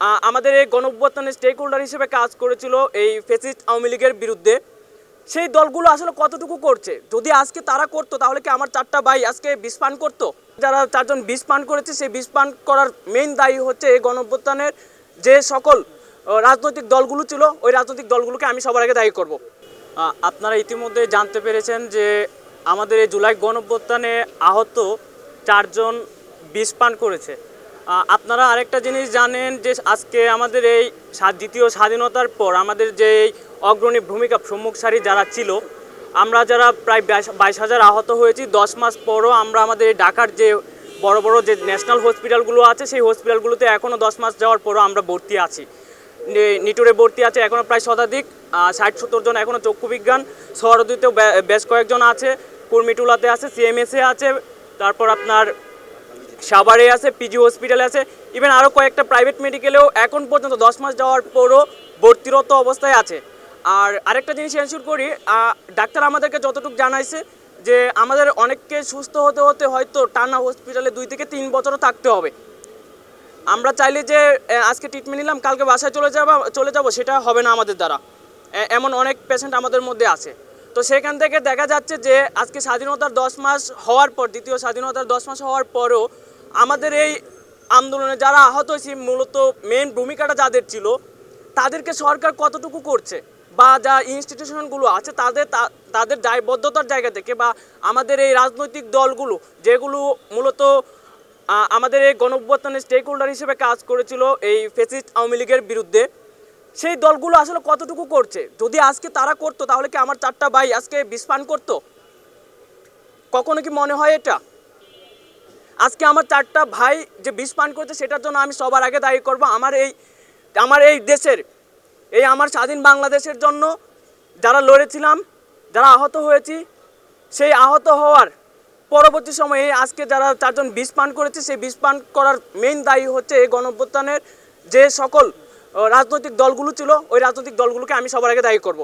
আমাদের এই গণঅভ্যুত্থানের stake holder হিসেবে কাজ করেছিল এই ফেসিস্ট আওয়ামী লীগের বিরুদ্ধে। সেই দলগুলো আসলে কতটুকু করছে? যদি আজকে তারা করতো, তাহলে কি আমার চারটা ভাই আজকে বিষ পান করতো? যারা চারজন বিষ পান করেছে, সেই বিষ পান করার মেইন দায়ী হচ্ছে এই গণঅভ্যুত্থানের যে সকল রাজনৈতিক দলগুলো ছিল, ওই রাজনৈতিক দলগুলোকে আমি সবার আগে দায়ী করব। আপনারা ইতিমধ্যে জানতে পেরেছেন যে আমাদের এই জুলাই গণঅভ্যুত্থানে আহত চারজন বিষ পান করেছে। আপনারা আরেকটা জিনিস জানেন যে আজকে আমাদের এই দ্বিতীয় স্বাধীনতার পর আমাদের যে অগ্রণী ভূমিকা সম্মুখ সারি যারা ছিল, আমরা যারা প্রায় বাইশ- হাজার আহত হয়েছি, দশ মাস পরও আমরা আমাদের ঢাকার যে বড় বড় যে ন্যাশনাল হসপিটালগুলো আছে, সেই হসপিটালগুলোতে এখনও দশ মাস যাওয়ার পরও আমরা ভর্তি আছি। নিটোরে ভর্তি আছে এখনও প্রায় শতাধিক ষাট সত্তর জন এখনও চক্ষু বিজ্ঞান সহরদিতেও বে- বেশ কয়েকজন আছে, কুর্মিটুলাতে আছে সিএমএসে আছে, তারপর আপনার সাভারে আছে পিজি হসপিটালে আছে ইভেন আরও কয়েকটা প্রাইভেট মেডিকেলেও এখন পর্যন্ত দশ মাস যাওয়ার পরও ভর্তিরত অবস্থায় আছে। আর আরেকটা জিনিস এনশিওর করি ডাক্তার আমাদেরকে যতটুকু জানাইছে যে আমাদের অনেককে সুস্থ হতে হতে হয়তো টানা হসপিটালে দুই থেকে তিন বছরও থাকতে হবে। আমরা চাইলে যে আজকে ট্রিটমেন্ট নিলাম, কালকে বাসায় চলে যাব চলে যাব, সেটা হবে না আমাদের দ্বারা। এমন অনেক পেশেন্ট আমাদের মধ্যে আছে। তো সেখান থেকে দেখা যাচ্ছে যে, আজকে স্বাধীনতার দশ মাস হওয়ার পর, দ্বিতীয় স্বাধীনতার দশ মাস হওয়ার পরও আমাদের এই আন্দোলনে যারা আহত হয়েছে, মূলত মেন ভূমিকাটা যাদের ছিল, তাদেরকে সরকার কতটুকু করছে? বা যা ইনস্টিটিউশনগুলো আছে, তাদের তাদের দায়বদ্ধতার জায়গা থেকে বা আমাদের এই রাজনৈতিক দলগুলো, যেগুলো মূলত আমাদের এই গণঅভ্যুত্থানের স্টেক হোল্ডার হিসেবে কাজ করেছিল এই ফেসিস্ট আওয়ামী লীগের বিরুদ্ধে, সেই দলগুলো আসলে কতটুকু করছে? যদি আজকে তারা করতো, তাহলে কি আমার চারটা ভাই আজকে বিষ পান করতো? কখনো কি মনে হয় এটা? আজকে আমার চারটা ভাই যে বিষ পান করছে, সেটার জন্য আমি সবার আগে দায়ী করব। আমার এই আমার এই দেশের, এই আমার স্বাধীন বাংলাদেশের জন্য যারা লড়েছিলাম, যারা আহত হয়েছি, সেই আহত হওয়ার পরবর্তী সময়ে আজকে যারা চারজন বিষ পান করেছে, সেই বিষ পান করার মেইন দায়ী হচ্ছে এই গণঅভ্যুত্থানের যে সকল রাজনৈতিক দলগুলো ছিল, ওই রাজনৈতিক দলগুলোকে আমি সবার আগে দায়ী করব।